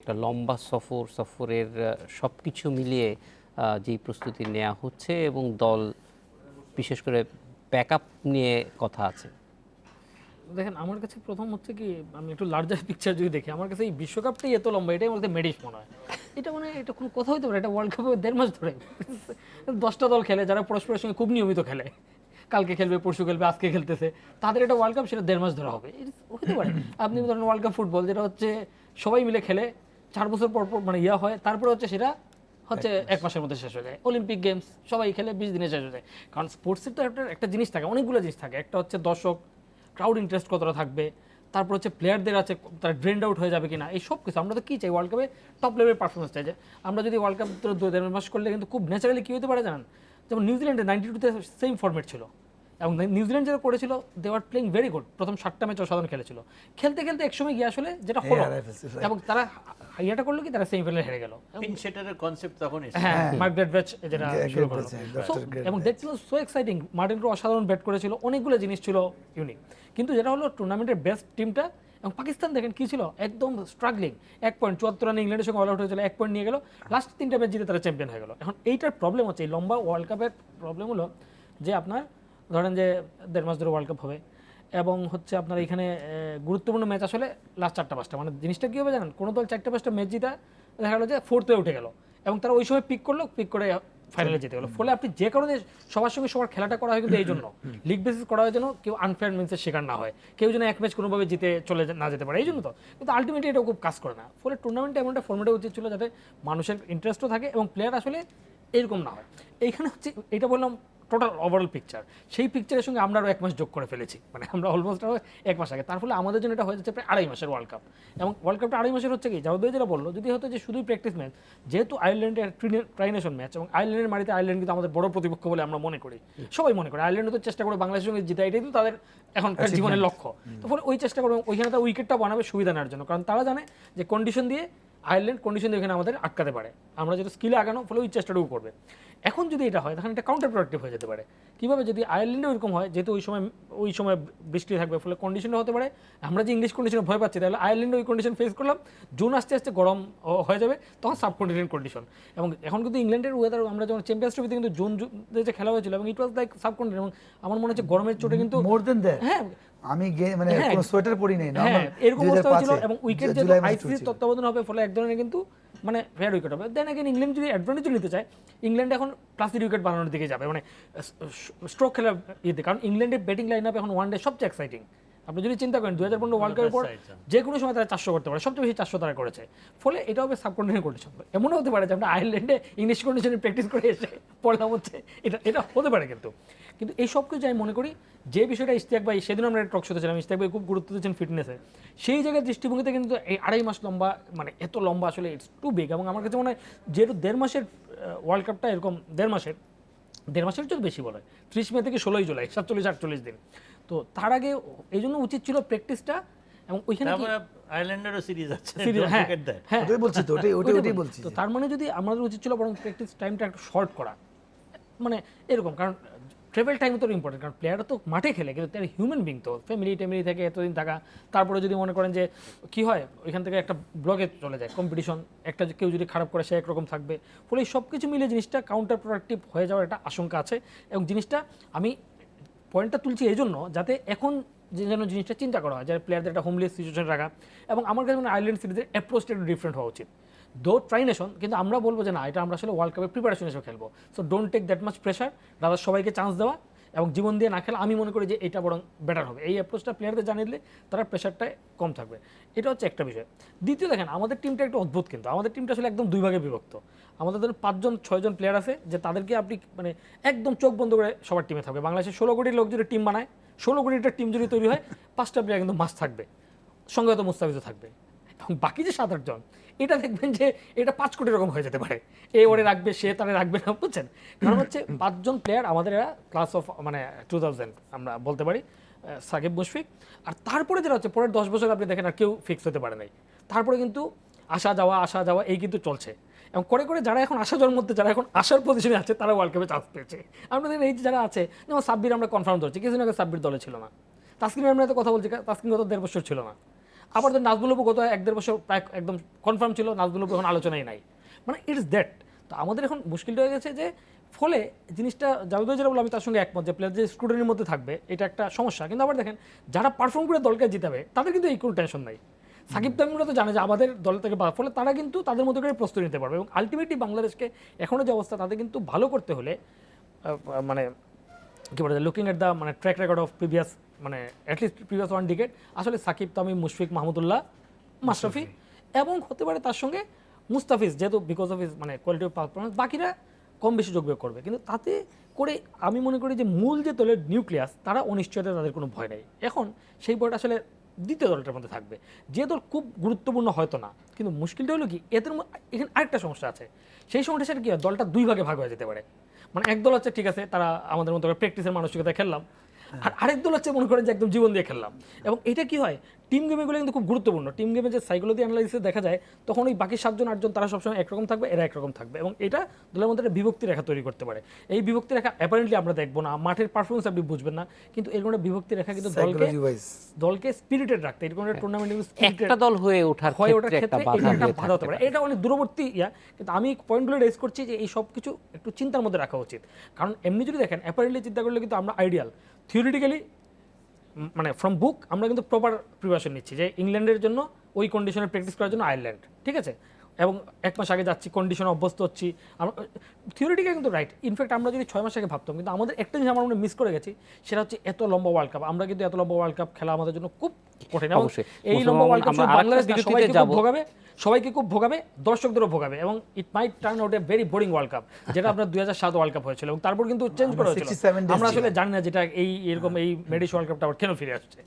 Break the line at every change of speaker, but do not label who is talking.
একটা লম্বা সফর, সফরের সব কিছু মিলিয়ে যেই প্রস্তুতি নেওয়া হচ্ছে এবং দল, বিশেষ করে ব্যাকআপ নিয়ে কথা আছে।
দেখেন, আমার কাছে প্রথম হচ্ছে কি, আমি একটু লার্জার পিকচার যদি দেখি, আমার কাছে এই বিশ্বকাপটাই এত লম্বা, এটাই আমার কাছে মেডিস মনে হয়। এটা মানে এটা কোনো কথা হইতে পারে, এটা ওয়ার্ল্ড কাপে দেড় মাস ধরে। দশটা দল খেলে, যারা পরস্পরের সঙ্গে খুব নিয়মিত খেলে, কালকে খেলবে, পরশু খেলবে, আজকে খেলতেছে, তাদের এটা ওয়ার্ল্ড কাপ সেটা দেড় মাস ধরে হবে। হতে পারে। আপনি ধরেন ওয়ার্ল্ড কাপ ফুটবল যেটা হচ্ছে সবাই মিলে খেলে চার বছর পর পর মানে ইয়া হয় তারপরে হচ্ছে সেটা হচ্ছে এক মাসের মধ্যে শেষ হয়ে যায়। অলিম্পিক গেমস সবাই খেলে বিশ দিনে শেষ হয়ে যায়। কারণ স্পোর্টসের তো একটা একটা জিনিস থাকে অনেকগুলো জিনিস থাকে। একটা হচ্ছে দর্শক ক্রাউড ইন্টারেস্ট কতটা থাকবে তারপর হচ্ছে প্লেয়ারদের আছে তারা ড্রেন্ড আউট হয়ে যাবে কিনা এই সব কিছু। আমরা তো কী চাই? ওয়ার্ল্ড কাপে টপ লেভেলের পারফরমেন্স চাই যে আমরা যদি ওয়ার্ল্ড কাপ দু দেড় মাস করলে কিন্তু খুব ন্যাচারালি কী হতে পারে জানেন? যেমন নিউজিল্যান্ডে নাইনটি টুতে সেম ফর্মেট ছিল। এবং নিউজিল্যান্ড যেটা করেছিল they are playing very good প্রথম সাতটা ম্যাচ অসাধারণ খেলেছিল। খেলতে খেলতে একসময় গিয়ে আসলে যেটা হলো. এবং তারা ইয়েটা করল কি তারা সেমিফাইনালে হেরে গেল।
পিন সেটারের কনসেপ্ট তখন এসেছে।
হ্যাঁ মার্গারেট ব্যাচ যেটা শুরু করল। এবং দেখছিল সো এক্সাইটিং মার্টিন ক্রো অসাধারণ ব্যাট করেছিল অনেকগুলো জিনিস ছিল ইউনিক কিন্তু যেটা হলো টুর্নামেন্টের বেস্ট টিমটা এবং পাকিস্তান দেখেন কি ছিল একদম স্ট্রাগলিং এক পয়েন্ট চুয়াত্তর রানে ইংল্যান্ডের সঙ্গে অল আউট হয়েছিল এক পয়েন্ট নিয়ে গেল। লাস্ট তিনটা ম্যাচ জিতে তারা চ্যাম্পিয়ন হয়ে গেল। এখন এইটার প্রবলেম হচ্ছে এই লম্বা ওয়ার্ল্ড কাপের প্রবলেম হলো যে আপনার ধরেন যে দেড় মাস ধরে ওয়ার্ল্ড কাপ হবে, এবং হচ্ছে আপনার এখানে গুরুত্বপূর্ণ ম্যাচ আসলে লাস্ট চারটা পাঁচটা। মানে জিনিসটা কী হবে জানেন? কোনো দল চারটা পাঁচটা ম্যাচ জিতা, দেখা গেলো যে ফোর্থে উঠে গেল, এবং তারা ওই সময় পিক করল পিক করে ফাইনালে জিতে গেলো। ফলে আপনি যে কারণে সবার সঙ্গে সবার খেলাটা করা হয় কিন্তু এই জন্য। লিগ বেসিস করা হয় যেন কেউ আনফেয়ার মিন্সের শিকার না হয়। কেউ যেন এক ম্যাচ কোনোভাবে জিতে চলে না যেতে পারে, এই জন্য তো। কিন্তু আলটিমেটলি এটা খুব কাজ করে না। ফলে টুর্নামেন্টে এমন একটা ফর্মেটে উচিত ছিল যাতে মানুষের ইন্টারেস্টও থাকে, এবং প্লেয়ার আসলে এরকম না হয়। এইখানে হচ্ছে এটা বললাম টোটাল ওভারঅল পিকচার সেই পিকচারের সঙ্গে আমরা আরও এক মাস যোগ করে ফেলেছি। মানে আমরা অলমোস্ট আরও এক মাস আগে। তার ফলে আমাদের জন্য এটা হয়ে যাচ্ছে প্রায় আড়াই মাসের ওয়ার্ল্ড কাপ এবং ওয়ার্ল্ড কাপটা আড়াই মাসের হচ্ছে কি? জাভেদ যেটা বলল যদি হতো যে শুধুই প্র্যাকটিস ম্যাচ যেহেতু আয়ারল্যান্ডের ট্রাইনেশন ম্যাচ এবং আয়ারল্যান্ডের মাটিতে আয়ারল্যান্ড কিন্তু আমাদের বড় প্রতিপক্ষ বলে আমরা মনে করি। সবাই মনে করে। আয়ারল্যান্ড তো চেষ্টা করে বাংলাদেশের সঙ্গে জিতা এটাই তো তাদের এখনকার জীবনের লক্ষ্য। তো ফলে ওই চেষ্টা করবে ওইখানে তার উইকেটটা বানাবে সুবিধা নেওয়ার জন্য। কারণ তারা জানে যে কন্ডিশন দিয়ে আয়ারল্যান্ড কন্ডিশন এখানে আমাদের আটকাতে পারে আমরা যদি স্কিলে আগানো ফলে ওই চেষ্টাটুকু করবে এখন যদি এটা হয় তখন এটা কাউন্টার প্রোডাক্টিভ হয়ে যেতে পারে কীভাবে যদি আয়ারল্যান্ডে ওইরকম হয় যেহেতু ওই সময় ওই সময় বৃষ্টি থাকবে ফলে কন্ডিশনটা হতে পারে আমরা যে ইংলিশ কন্ডিশনে ভয় পাচ্ছি তাহলে আয়ারল্যান্ডে ওই কন্ডিশন ফেস করলাম জুন আস্তে আস্তে গরম হয়ে যাবে তখন সাবকন্টিনেন্ট কন্ডিশন এবং এখন কিন্তু ইংল্যান্ডের ওয়েদার আমরা যখন চ্যাম্পিয়ন্স ট্রফিতে কিন্তু জুন যে খেলা হয়েছিল এবং ইট ওয়াজ লাইক সাবকন্টিনেন্ট এবং আমার মনে হচ্ছে গরমের চোটে কিন্তু
মোর দেন
হ্যাঁ
আমি মানে
হ্যাঁ।
কোনো সোয়েটার পরি নাই না
এরকম অবস্থা হয়েছিল এবং উইকেট
জু-
যেহেতু আইসিসির তত্ত্বাবধান হবে ফলে এক ধরনের কিন্তু মানে ফেয়ার উইকেট হবে। দেন ইংল্যান্ড যদি অ্যাডভান্টেজ নিতে চায় ইংল্যান্ড এখন প্লাসির উইকেট বানানোর দিকে যাবে। মানে স্ট্রোক খেলার ইয়েতে। কারণ ইংল্যান্ডের ব্যাটিং লাইন আপ এখন ওয়ান ডে সবচেয়ে এক্সাইটিং আপনি যদি চিন্তা করেন দু হাজার পনেরো ওয়ার্ল্ড কাপের পর যে কোনো সময় তারা চারশো করতে পারে সবচেয়ে বেশি চারশো তারা করেছে। ফলে এটা হবে সাবকন্টিনেন্ট কন্ডিশন এমনও হতে পারে যে আমরা আয়ারল্যান্ডে ইংলিশ কন্ডিশনে প্র্যাকটিস করে এসে পড়লাম হচ্ছে। এটা এটা হতে পারে কিন্তু। কিন্তু এই সব কিছু আমি মনে করি যে বিষয়টা ইস্তিয়াক ভাই সেদিন আমরা টক শোতে ছিলাম ইস্তিয়াক ভাই খুব গুরুত্ব দিচ্ছেন ফিটনেসে সেই জায়গায় দৃষ্টিভঙ্গিতে কিন্তু এই আড়াই মাস লম্বা মানে এত লম্বা আসলে ইটস টু বিগ এবং আমার কাছে মনে হয় যেহেতু দেড় মাসের ওয়ার্ল্ড কাপটা এরকম দেড় মাসের দেড় মাসের চেয়ে বেশি বলে ত্রিশ মে থেকে ষোলোই জুলাই সাতচল্লিশ আটচল্লিশ দিন। তো তার আগে এই জন্য উচিত ছিল প্র্যাকটিসটা এবং ওইখানে
আয়ারল্যান্ডেরও সিরিজ আছে don't
হ্যাঁ, হ্যাঁ।
ওটাই বলছি তো ওটাই ওটাই ওটাই
বলছি।
বলছি
তো তার মানে যদি আমাদের উচিত ছিল বরং প্র্যাকটিস টাইমটা একটু শর্ট করা। মানে এরকম কারণ ট্রেভেল টাইম তো ইম্পর্টেন্ট কারণ প্লেয়াররা তো মাঠে খেলে কিন্তু তার হিউম্যান বিং তো ফ্যামিলি ট্যামিলি থেকে এতদিন থাকা। তারপরে যদি মনে করেন যে কি হয় ওইখান থেকে একটা ব্লগে চলে যায় কম্পিটিশন একটা কেউ যদি খারাপ করে সে একরকম থাকবে। ফলে সব কিছু মিলে জিনিসটা কাউন্টার প্রোডাক্টিভ হয়ে যাওয়ার একটা আশঙ্কা আছে। এবং জিনিসটা আমি পয়েন্টটা তুলছি এই জন্য যাতে এখন যে যেন জিনিসটা চিন্তা করা হয় যাতে প্লেয়ারদের একটা হোমলেস সিচুয়েশন রাখা এবং আমার কাছে মনে আয়ারল্যান্ড সিরিজের অ্যাপ্রোচটা একটু ডিফারেন্ট হওয়া উচিত। দো ট্রাই নেশন কিন্তু আমরা বলব যে না, এটা আমরা আসলে ওয়ার্ল্ড কাপের প্রিপারেশন হিসেবে খেলব। So don't take that much pressure rather সবাইকে চান্স দেওয়া। এবং জীবন দিয়ে না খেলা আমি মনে করি যে এটা বরং বেটার হবে। এই অ্যাপ্রোচটা প্লেয়ারদের জানিয়ে দিলে তারা প্রেশারটা কম থাকবে। এটা হচ্ছে একটা বিষয়। দ্বিতীয় দেখেন, আমাদের টিমটা একটু অদ্ভুত কিন্তু। আমাদের টিমটা আসলে একদম দুই ভাগে বিভক্ত। আমাদের ধরুন পাঁচজন, ছয়জন প্লেয়ার আছে যে তাদেরকে আপনি মানে একদম চোখ বন্ধ করে সবার টিমে থাকবে। বাংলাদেশের ষোলো কোটির লোক যদি টিম বানায়, ষোলো কোটিটা টিম যদি তৈরি হয়, পাঁচটা প্লেয়ার কিন্তু মাস থাকবে। সঙ্গে হয়তো মুস্তাফিজও থাকবে। এবং বাকি যে সাত আটজন এটা দেখবেন যে এটা পাঁচ কোটি রকম হয়ে যেতে পারে। এ ওরে রাখবে, সে তারে রাখবে না, বুঝছেন? কারণ হচ্ছে পাঁচজন প্লেয়ার আমাদের এরা ক্লাস অফ মানে টু থাউজেন্ড আমরা বলতে পারি সাকিব মুশফিক। আর তারপরে যেটা হচ্ছে, পরের দশ বছর আপনি দেখেন আর কেউ ফিক্স হতে পারে নাই। তারপরে কিন্তু আসা যাওয়া আসা যাওয়া, এই কিন্তু চলছে। এবং করে করে যারা এখন আসা যাওয়ার মধ্যে, যারা এখন আসার পজিশনে আছে, তারা ওয়ার্ল্ড কাপে চান্স পেয়েছে। আমরা দেখেন এই যে যারা আছে, যেমন সাব্বির আমরা কনফার্ম ধরছি, কিছুদিন আগে সাব্বির দলে ছিল না। তাসকিন আমরা তো কথা বলছি, তাসকিন গত দেড় বছর ছিল না। আবার তো নাজমুলবু গত এক দেড় বছর প্রায় একদম কনফার্ম ছিল নাজমুলবু এখন আলোচনায় নাই। মানে ইটস দ্যাট তো আমাদের এখন মুশকিলটা হয়ে গেছে যে ফলে জিনিসটা জাভেদ যেটা বলল আমি তার সঙ্গে একমত যে প্লেয়ার যে স্টুডেন্টের মধ্যে থাকবে এটা একটা সমস্যা। কিন্তু আবার দেখেন যারা পারফর্ম করে দলকে জিতাবে তাদের কিন্তু এই কোনো টেনশন নাই। সাকিব তামিমরা তো জানে যে আমাদের দল থেকে বা- ফলে তারা কিন্তু তাদের মতো করে প্রস্তুতি নিতে পারবে। এবং আলটিমেটলি বাংলাদেশকে এখনও যে অবস্থা তাদের কিন্তু ভালো করতে হলে মানে কি বলে লুকিং এট দ্য মানে ট্র্যাক রেকর্ড অফ প্রিভিয়াস মানে at least previous one decade আসলে সাকিব তামিম মুশফিক মাহমুদুল্লাহ মাশরাফি এবং হতে পারে তার সঙ্গে মুস্তাফিজ যেহেতু বিকজ অফ ইস মানে কোয়ালিটি অফ পারফরমেন্স বাকিরা কম বেশি যোগ বিয়োগ করবে। কিন্তু তাতে করে আমি মনে করি যে মূল যে দলের নিউক্লিয়াস তারা অনিশ্চয়তা তাদের কোনো ভয় নেই। এখন সেই ভয়টা আসলে দ্বিতীয় দলটার মধ্যে থাকবে। যে দল খুব গুরুত্বপূর্ণ হয়তো না কিন্তু মুশকিলটা হলো কি এদের এখানে আরেকটা সমস্যা আছে। সেই সমস্যাটা সেটা কি হয় দলটা দুই ভাগে ভাগ হয়ে যেতে পারে। মানে এক দল হচ্ছে ঠিক আছে তারা আমাদের মতো প্র্যাকটিসের মানসিকতা খেললাম আর আরেক দল হচ্ছে মনে করেন যে একদম জীবন দিয়ে খেললাম। এবং এটা কি হয়? টিম গেমগুলো কিন্তু খুব গুরুত্বপূর্ণ। টিম গেমে যে সাইকোলজি অ্যানালাইসিসে দেখা যায় তখন ওই বাকি সাতজন আটজন তারা সবসময় একরকম থাকবে এরা একরকম থাকবে। এবং এটা দলের মধ্যে একটা বিভক্তি রেখা তৈরি করতে পারে। এই বিভক্তি রেখা অ্যাপারেন্টলি আমরা দেখব না। মাঠের পারফরমেন্স আপনি বুঝবেন না। কিন্তু এরকম একটা বিভক্তি রেখা কিন্তু দলকে দলকে স্পিরিটেড রাখতে। এরকম একটা টুর্নামেন্ট
একটা দল হয়ে ওঠার
হয়ে ওঠার
ক্ষেত্রে একটা বাধা
এটা একটা বাধা হতে পারে।
পারে।
এটা অনেক দূরবর্তী ইয়া। কিন্তু আমি পয়েন্টগুলো রেজ করছি যে এই সব কিছু একটু চিন্তার মধ্যে রাখা উচিত। কারণ এমনি যদি দেখেন অ্যাপারেন্টলি চিন্তা করলে কিন্তু আমরা আইডিয়াল থিওরিটিক্যালি মানে ফ্রম বুক আমরা কিন্তু প্রপার প্রিপারেশন নিচ্ছি যে ইংল্যান্ডের জন্য ওই কন্ডিশনে প্র্যাকটিস করার জন্য আয়ারল্যান্ড ঠিক আছে? এবং এক মাস আগে যাচ্ছি কন্ডিশনে অভ্যস্ত হচ্ছি। থিওরিটিক্যালি কিন্তু রাইট ইনফ্যাক্ট আমরা যদি ছয় মাস আগে ভাবতাম কিন্তু আমাদের একটা জিনিস আমরা মিস করে গেছি সেটা হচ্ছে এত লম্বা ওয়ার্ল্ড কাপ আমরা কিন্তু এত লম্বা ওয়ার্ল্ড কাপ খেলা আমাদের জন্য খুব কঠিন এবং
অবশ্যই।
এই লম্বা ওয়ার্ল্ড কাপ
আমরা
বাংলাদেশ সবাইকে খুব ভোগাবে সবাইকে খুব ভোগাবে দর্শকদেরও ভোগাবে এবং it might turn out a very boring world cup যেটা আপনার দুই হাজার সাত ওয়ার্ল্ড কাপ হয়েছিল এবং তারপর কিন্তু চেঞ্জ করা হয়েছিল। আমরা আসলে। জানি না যেটা এই এরকম এই মেডিস ওয়ার্ল্ড কাপটা আবার কেন ফিরে আসছে।